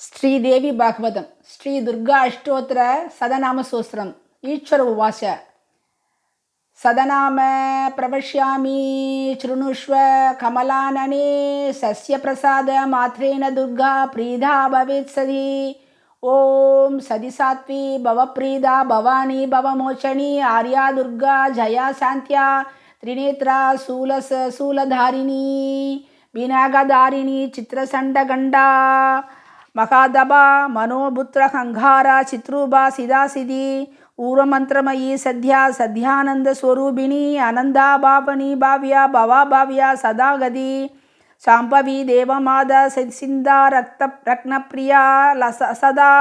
ஸ்ரீதேவி பாகவதம். ஸ்ரீ துர்கா அஷ்டோத்திர சதநாம சோஸ்திரம். ஈஸ்வர உவாச சதநாம பிரவஷ்யாமி. சுருணுஷ்வ. கமலானனே. சஸ்ய பிரசாத மாத்ரேன துர்கா பிரீதா பவேத் சதி. ஓம் சதிசாத்வி பவப்ரீதா பவானி பவமோச்சனி. ஆர்யா துர்கா ஜயா சாந்தியா. திரிநேத்ரா சூலச சூலதாரிணி. வீணாகதாரிணி சித்திரசண்டகண்டா. ಮಹಾದಬಾ ಮನೋಭುತ್ರ ಹಂಗಾರ ಚಿತ್ರೂಬಾ ಸಿದಾಸಿದಿ ಊರಮಂತ್ರಮಯಿ ಸದ್ಯಾ ಸದ್ಯಾನಂದ ಸ್ವರೂಪಿಣಿ ಅನಂದಾ ಬಾಪನಿ ಭಾವ್ಯ ಭವಾ ಭಾವ್ಯ ಸದಾಗದಿ ಶಾಂಭವಿ ದೇವಮಾದ ಸಿಂದ ರಕ್ತ ರತ್ನಪ್ರಿಯ ಲಸ ಸದಾ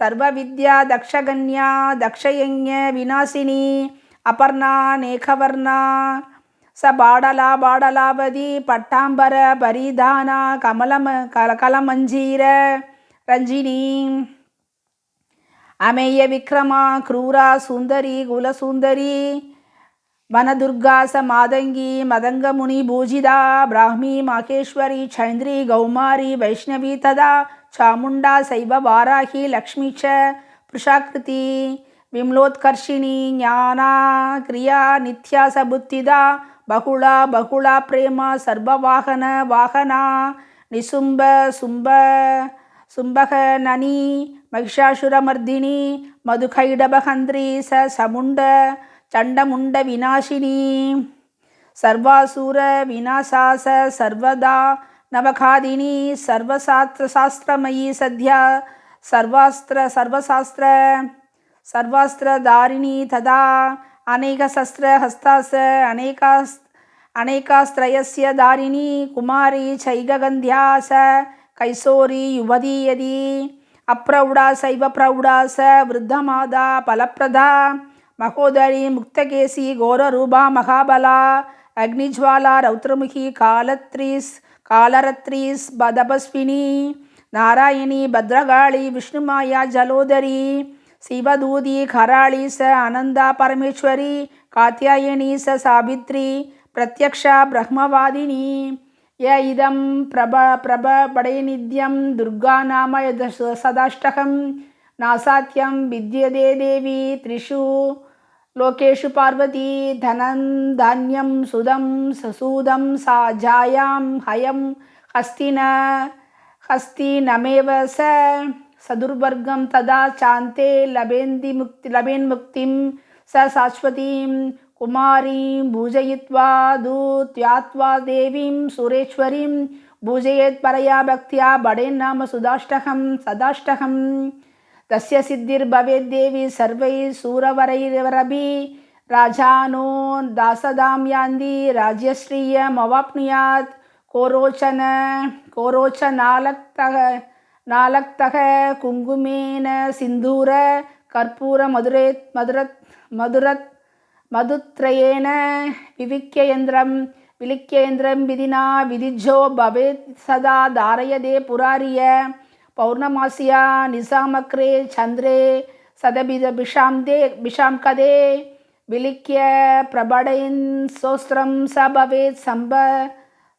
ಸರ್ವವಿದ್ಯಾ ದಕ್ಷಗನ್ಯಾ ದಕ್ಷಯಜ್ಞ ವಿನಾಶಿನಿ ಅಪರ್ಣಾ ನೇಖವರ್ಣಾ ச பாடலா பாடலாவதி பட்டாம்பர பரிதானா கமலம கல கலமஞ்சீர ரஞ்சினி. அமேய விக்ரமா க்ரூரா சுந்தரி குலசுந்தரி வனதுர்காச மாதங்கி மதங்கமுனி பூஜிதா பிராஹ்மி மகேஸ்வரி சந்திரி கௌமாரி வைஷ்ணவி ததா சாமுண்டா சைவ வாராகி லக்ஷ்மி ச புருஷாக்கிருதி விம்லோத்கர்ஷிணி ஞானா கிரியா நித்யாச புத்திதா பகுளா பகுளா பிரேமா சர்வவாகன வாகனா நிசும்ப சும்ப சும்பக நனி மகிஷாசுரமர்தினி மதுகைடபகந்திரி ச சமுண்ட சண்டமுண்ட விநாசினி சர்வாசூர விநாசாச சர்வதா நவகாதினி சர்வசாஸ்திர சாஸ்திரமயி சத்யா சர்வாஸ்திர சர்வசாஸ்திர சர்வாஸ்திரதாரிணி ததா அநேக சஸ்திர ஹஸ்தாச அநேகாஸ் அநேகாஸ்திரயஸ்ய தாரிணி குமாரி சைககந்தியாச கைசோரி யுவதீயதி அப்ரௌடா சைவ பிரௌடாச விருத்தமாதா பலப்பிரதா மகோதரி முக்தகேசி கோரரூபா மகாபலா அக்னிஜ்வாலா ரௌத்ரமுகி காலத்ரீஸ் காலரத்ரீஸ் பதபஸ்வினி நாராயணி பத்ரகாளி விஷ்ணுமாயா ஜலோதரி शिवदूती खराळी स अनन्दा परमेश्वरी कात्यायनी स सावित्री प्रत्यक्षा ब्रह्मवादिनी य इदं प्रभ प्रभ प्रब प्रभटैनिध्यं दुर्गानाम सदाष्टकं नासात्यं विद्यते देवी त्रिषु लोकेषु पार्वती धनं धान्यं सुदं ससूदं सा जायां हयं हस्तिन हस्तिनमेव स सदुर्वर्गम तदा चांते लभेन्दी मुक्ति लभेन्मुक्ति स शाश्वती कुमारी भूजयित्वा दूत्यात्वा देवी सुरेश्वरी भूजयेत् परया भक्त्या बडेन्नाम सुदाष्टहं सदाष्टहं तस्य सिद्धिर्भवेद्देवी सर्वैः सूरवरैरवरभि। राजानो दासदां यान्ति, राज्यश्रियमवाप्नुयात्। कोरोचन कोरोचनालक्तः நாலக்தக குங்குமேன சிந்தூர கற்பூர மதுரே மதுரத் மதுரத் மதுத்ரயேன விவிக்கியந்திரம் விலிக்கியந்திரம் விதினா விதிஜோ பவேத் சதா தாரயதே புராரிய பௌர்ணமாசியா நிசாமக்ரே சந்திரே சதபித பிஷாம்தே பிஷாம்கதே விலிக்கிய பிரபடைன் சோஸ்திரம் ச பவேத் சம்ப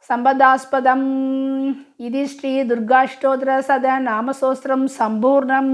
சம்பதாஸ்பதம். இது ஸ்ரீ துர்காஷ்டோத்திர சத நாமசோஸ்திரம் சம்பூர்ணம்.